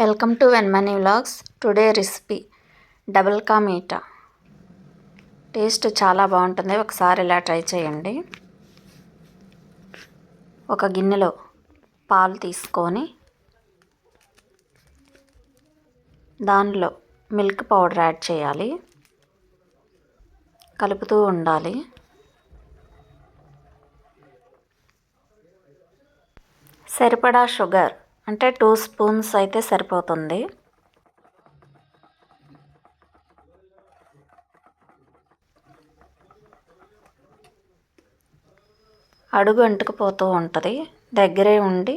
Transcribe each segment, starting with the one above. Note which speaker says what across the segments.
Speaker 1: Welcome to Venmani vlogs. Today recipe double ka meetha taste చాలా బాగుంటుంది. ఒకసారి ఇలా ట్రై చేయండి. ఒక గిన్నెలో పాలు తీసుకొని దానిలో మిల్క్ పౌడర్ యాడ్ చేయాలి. కలుపుతూ ఉండాలి. సరిపడా షుగర్ అంటే టూ స్పూన్స్ అయితే సరిపోతుంది. అడుగు అంటుకుపోతూ ఉంటుంది. దగ్గరే ఉండి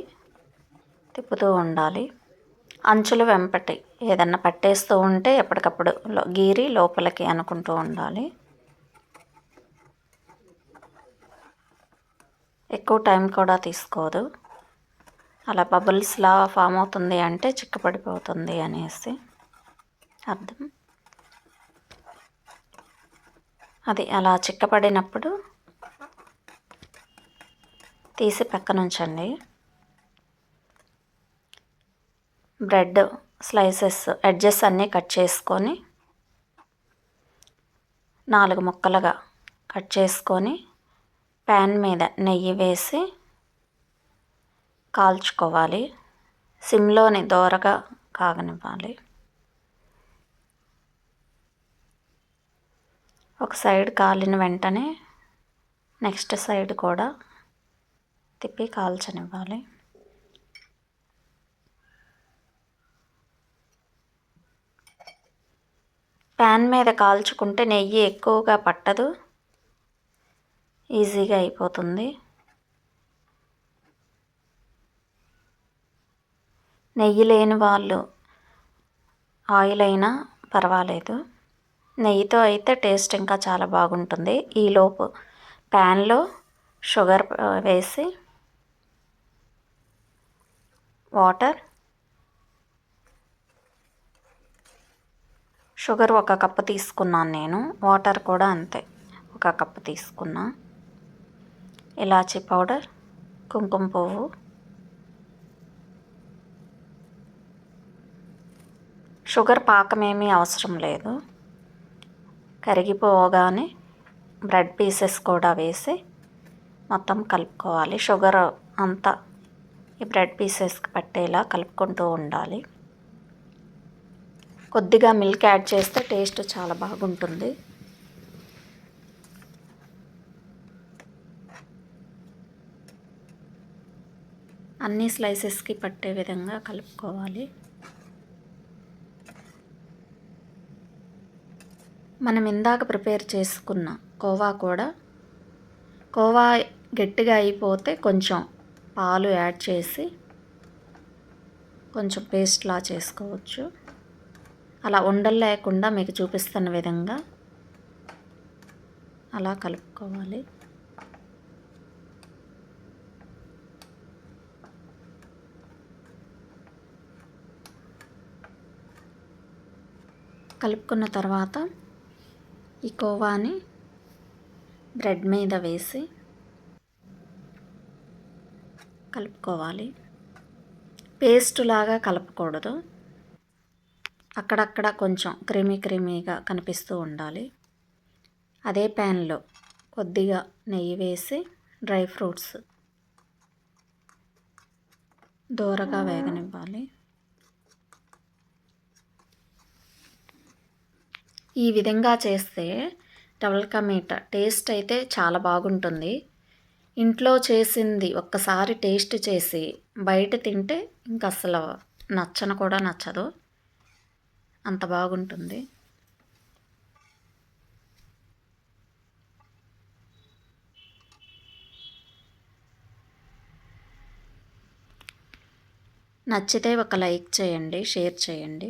Speaker 1: తిప్పుతూ ఉండాలి. అంచులు వెంపటి ఏదన్నా పట్టేస్తూ ఉంటే ఎప్పటికప్పుడు గీరి లోపలికి అనుకుంటూ ఉండాలి. ఎక్కువ టైం కూడా తీసుకోదు. అలా బబుల్స్లా ఫామ్ అవుతుంది అంటే చిక్కపడిపోతుంది అనేసి అర్థం. అది అలా చిక్కపడినప్పుడు తీసి పక్కన ఉంచండి బ్రెడ్ స్లైసెస్ ఎడ్జెస్ అన్నీ కట్ చేసుకొని నాలుగు ముక్కలుగా కట్ చేసుకొని ప్యాన్ మీద నెయ్యి వేసి కాల్చుకోవాలి. సిమ్లోని దోరగా కాగనివ్వాలి. ఒక సైడ్ కాలిన వెంటనే నెక్స్ట్ సైడ్ కూడా తిప్పి కాల్చనివ్వాలి. ప్యాన్ మీద కాల్చుకుంటే నెయ్యి ఎక్కువగా పట్టదు. ఈజీగా అయిపోతుంది. నెయ్యి లేని వాళ్ళు ఆయిల్ అయినా పర్వాలేదు. నెయ్యితో అయితే టేస్ట్ ఇంకా చాలా బాగుంటుంది. ఈలోపు ప్యాన్లో షుగర్ వేసి వాటర్ షుగర్ ఒక కప్పు తీసుకున్నాను నేను. వాటర్ కూడా అంతే ఒక కప్పు తీసుకున్నా. ఇలాచీ పౌడర్ కుంకుమ పువ్వు షుగర్ పాకం ఏమీ అవసరం లేదు. కరిగిపోగానే బ్రెడ్ పీసెస్ కూడా వేసి మొత్తం కలుపుకోవాలి. షుగర్ అంతా ఈ బ్రెడ్ పీసెస్కి పట్టేలా కలుపుకుంటూ ఉండాలి. కొద్దిగా మిల్క్ యాడ్ చేస్తే టేస్ట్ చాలా బాగుంటుంది. అన్ని స్లైసెస్కి పట్టే విధంగా కలుపుకోవాలి. మనం ఇందాక ప్రిపేర్ చేసుకున్న కోవా కూడా కోవా గట్టిగా అయిపోతే కొంచెం పాలు యాడ్ చేసి కొంచెం పేస్ట్లా చేసుకోవచ్చు. అలా ఉండలు లేకుండా మీకు చూపిస్తున్న విధంగా అలా కలుపుకోవాలి. కలుపుకున్న తర్వాత ఈ కోవాని బ్రెడ్ మీద వేసి కలుపుకోవాలి. పేస్ట్ లాగా కలపకూడదు. అక్కడక్కడ కొంచెం క్రీమీ క్రీమీగా కనిపిస్తూ ఉండాలి. అదే ప్యాన్లో కొద్దిగా నెయ్యి వేసి డ్రై ఫ్రూట్స్ దూరగా వేగనివ్వాలి. ఈ విధంగా చేస్తే డబల్ కమీట టేస్ట్ అయితే చాలా బాగుంటుంది. ఇంట్లో చేసింది ఒక్కసారి టేస్ట్ చేసి బయట తింటే ఇంక అసలు నచ్చను కూడా నచ్చదు. అంత బాగుంటుంది. నచ్చితే ఒక లైక్ చేయండి షేర్ చేయండి.